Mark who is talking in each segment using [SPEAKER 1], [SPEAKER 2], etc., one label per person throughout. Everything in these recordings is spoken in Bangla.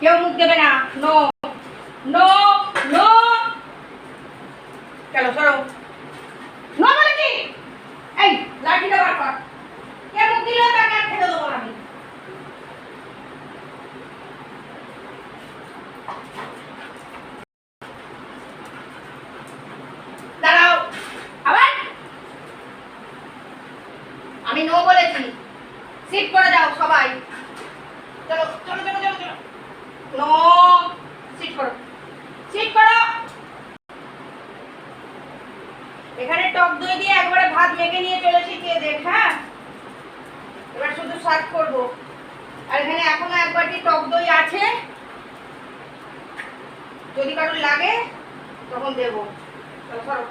[SPEAKER 1] কেউ মুখ দেবে না নো নো এখানে টক দই দিয়ে একবারে ভাত মেখে নিয়ে চলেছি কে দেখ হ্যাঁ? এবার শুধু সার্ভ করব। আর এখানে এখনও এক বাটি টক দই আছে। যদি কারোর লাগে, তখন দেবো। সরো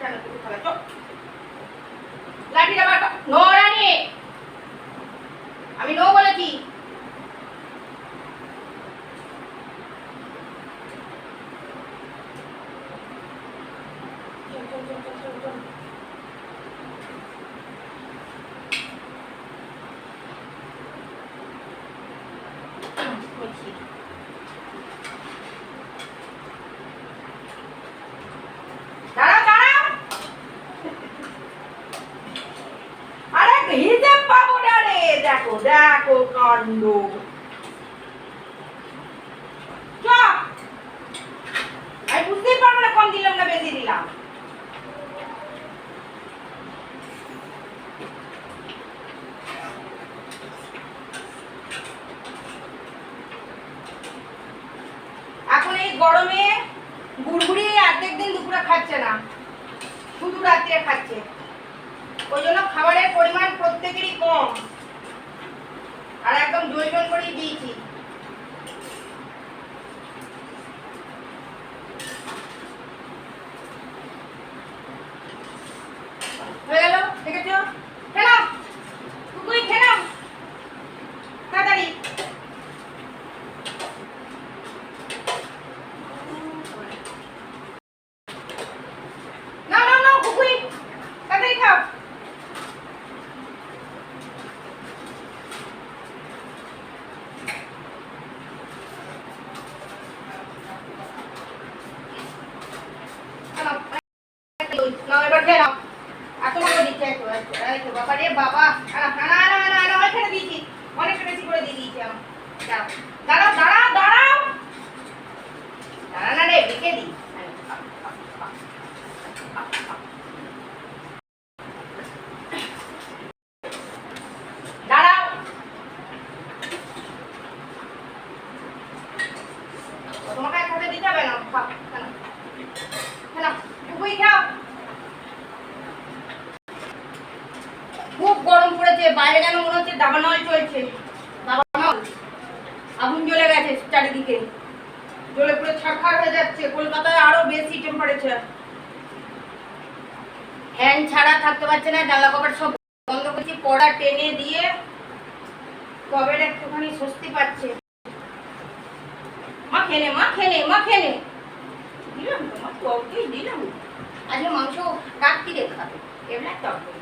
[SPEAKER 1] চলো, তুমি খাবে, চল। লাঠিটা বার কর। নো রানী আমি নো বলেছি চল, চল, চল, চল, চল, চল। বলছি। দাঁড়াও দাঁড়াও আরে হিসেব পাবো না রে দেখো দেখো কাণ্ড। আমি বুঝতেই পারব না কম দিলাম না বেশি দিলাম এখন এই গরমে গুড়গুড়ি অর্ধেক দিন দুপুরে খাচ্ছে না। শুধু রাত্রে খাচ্ছে। ওই জন্য খাবারের পরিমাণ প্রত্যেকেরই কম। আর একদম জল করেই দিয়েছি হয়ে গেল দেখেছ খেলাম কুকুই খেলাম তাড়াতাড়ি না না না কুকুই তাড়াতাড়ি খাও নাও, নাও, এবার খেয়ে নাও। এত মতো দিচ্ছে একটু, একটু, একটু, বাবা বাবা। না না না আনা, না অনেকখানি দিয়েছি। অনেকটা বেশি করে দিয়ে দিয়েছি আমি। দাঁড়াও, দাঁড়াও, দাঁড়াও, দাঁড়াও। দাঁড়া না রে, রেখে দিই। দাঁড়াও। তোমাকে একসাথে দিতে হবে না খাও, খাও। খাও, টুকুই খাও। খুব গরম পড়েছে বাইরে যেন মনে হচ্ছে দাবানল চলছে। দাবানল। আগুন জ্বলে গেছে চারিদিকে। জ্বলে পুরো ছাড়খাড় হয়ে যাচ্ছে। কলকাতায় আরও বেশি টেম্পারেচার ফ্যান ছাড়া থাকতে পারছে না, জানলা কপাট সব বন্ধ করছি পড়া টেনে দিয়ে তবে একটুখানি স্বস্তি পাচ্ছে। মা খেলে মা খেলে মা খেলে। দিলাম তো, মা টকই দিলাম। আজকে মাংস কাটতি রে খাবে টক দেবো।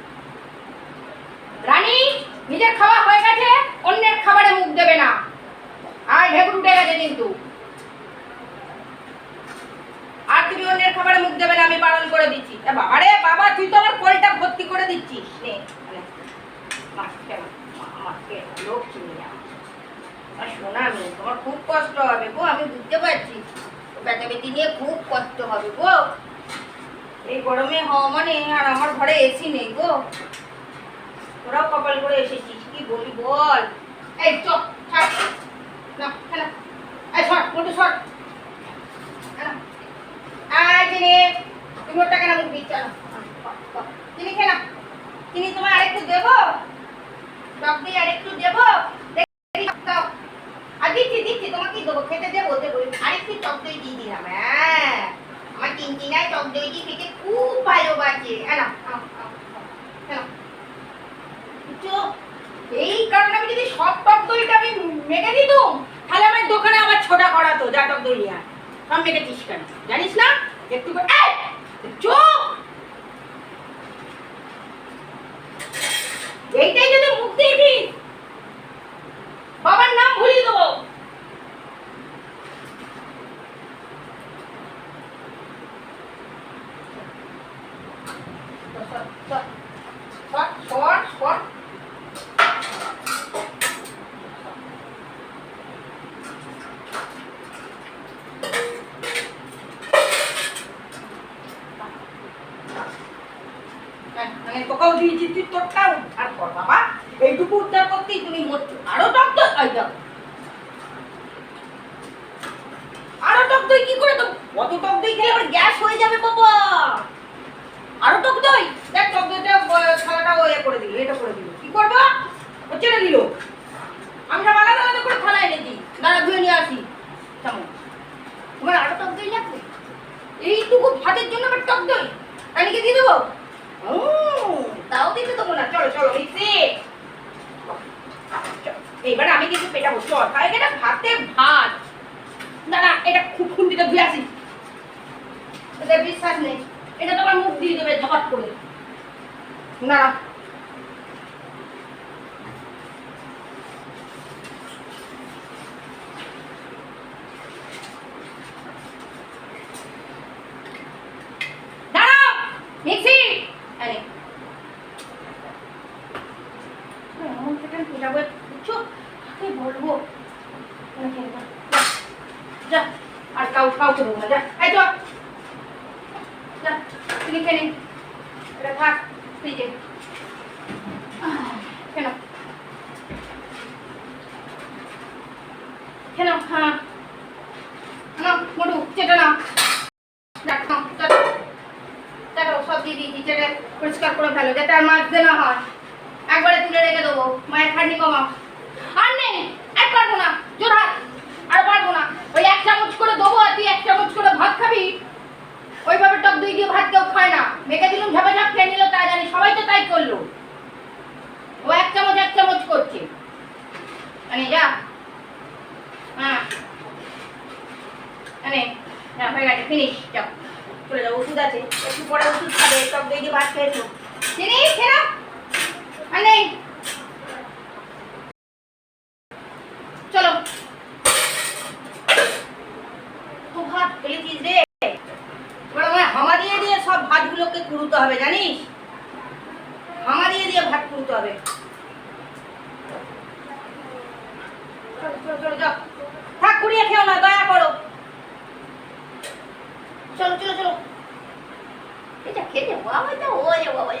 [SPEAKER 1] রানী নিজের খাওয়া হয়ে গেছে অন্যের খাবারে মুখ দেবে না আর ঢেকুর উঠে গেছে কিন্তু আর তুমি অন্যের খাবারে মুখ দেবে না আমি বারণ করে দিচ্ছি বাবা বাবা তুই তো আমার কোলটা ভর্তি করে দিচ্ছিস নে নে। মা, খেয়ে নাও। মা, আমার খেয়ে নাও। লক্ষ্মী আমার। আমার সোনা মেয়ে তোমার খুব কষ্ট হবে গো আমি বুঝতে পারছি বেটা বেটি নিয়ে খুব কষ্ট হবে গো এই গরমে হওয়া মানে আর আমার ঘরে এসি নেই গো কপাল করে এসেছিস কি বলি, বল। এই চ ছাড়। না, খেলা। এই শট মোটু শট আয় চিনি তুমি ওর টাকা মুখ দিচ্ছ? না চিনি খেলা। চিনি তোমার দেবো? দেবো? আরেকটু টক দই হ্যাঁ। আমার টক খেতে খুব ভালোবাসে হ্যাঁ এই কারণে আমি যদি সব টক দইটা আমি মেখে দিতুম, তাহলে আমার দোকানে আবার ছোটা করাতো যা টক দই আর সব মেখেছিস কেন? জানিস না? একটু চোখ এইটাই যদি মুখ দিয়েছি বাবার নাম ভুলিয়ে দেবো। Thank মানে তোকেও দিয়েছি তুই তোরটা উদ্ধার কর বাবা এইটুকু উদ্ধার করতেই তুমি মরছো। আরও টক দই যাও আরও টক দই কি করে তো অত টক দই খেলে আবার গ্যাস হয়ে যাবে বাবা। আরও টক দই দেখ টক দইটা ব- থালাটা ও ইয়ে করে দিল এটা করে দিল কি করব ও ছেড়ে দিল আমি সব আলাদা আলাদা করে থালা এনেছি দাঁড়া ধুয়ে নিয়ে আসি কেমন তোমার আরও টক দই লাগবে এইটুকু ভাতের জন্য আবার টক দই তাই নাকি দিয়ে দেবো উম, তাও দিতে দেবো না চলো চলো মিক্সি এবার আমি কিন্তু পেটা বসে অর্থাৎ এটা ভাতে ভাত। না না, এটা খুব খুন্তিটা ধুয়ে আসি। এটা বিশ্বাস নেই। এটা তোমার মুখ দিয়ে দেবে ঝপাট করে। না দাঁড়াও কাউ না যা। এই তো। পরিষ্কার করে ফেলো, যাতে আর মাছ না হয়। একবারে তুলে রেখে দেবো, মায়ের খাটনি কমাও আর নেই এক পারব না, জোর হাত। আর পারব না। চামচ করে দেবো আর তুই এক চামচ করে ভাত খাবি। ওইভাবে টক দই দিয়ে ভাত কেউ খায় না। মেখে দিলুম, ঝাপা ঝাপ খেয়ে নিল, তাই জানি সবাই তো তাই করল। ও এক চামচ এক চামচ করছে। আনে যা। হ্যাঁ। আনে হ্যাঁ হয়ে গেছে ফিনিশ যাও। চলে যাও, ওষুধ আছে। একটু পরে ওষুধ খাবে, টক দই দিয়ে ভাত খেয়েছো চিনি খেয়ে নাও আর নেই চলো তো ভাত পেয়েছিস রে এবার আমার হামা দিয়ে দিয়ে সব ভাতগুলোকে কুড়ুতে হবে জানিস হামা দিয়ে দিয়ে ভাত কুড়ুতে হবে চলো চলো চলো যাও থাক কুড়িয়ে খেও না দয়া করো চলো চলো চলো এটা খেতে বাবাটা ওরে বাবা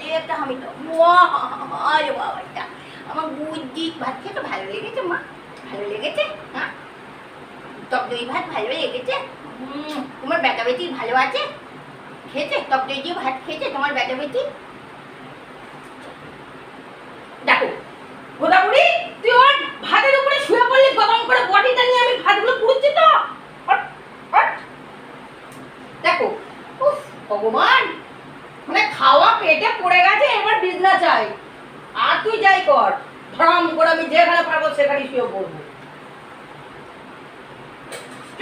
[SPEAKER 1] বাবাটা আমার বুদ্ধি। ভাত খেতে ভালো লেগেছে, মা। ভালো লেগেছে হ্যাঁ? দই ভাত ভালো লেগেছে। তোমার বেটা বেটি ভালো আছে? দই দিয়ে ভাত খেয়েছে তোমার বেটা বেটি? দেখো তুই ওর ভাতের উপরে শুয়ে পড়লি, গরম করে বটিটা নিয়ে আমি ভাতগুলো পুড়ছি তো। দেখো ভগবান। পেটে পড়ে গেছে, এবার বিজনা চাই। আর তুই যাই কর। ধরাম করে আমি যেখানে পারব সেখানে শুয়ে পড়ব। চ।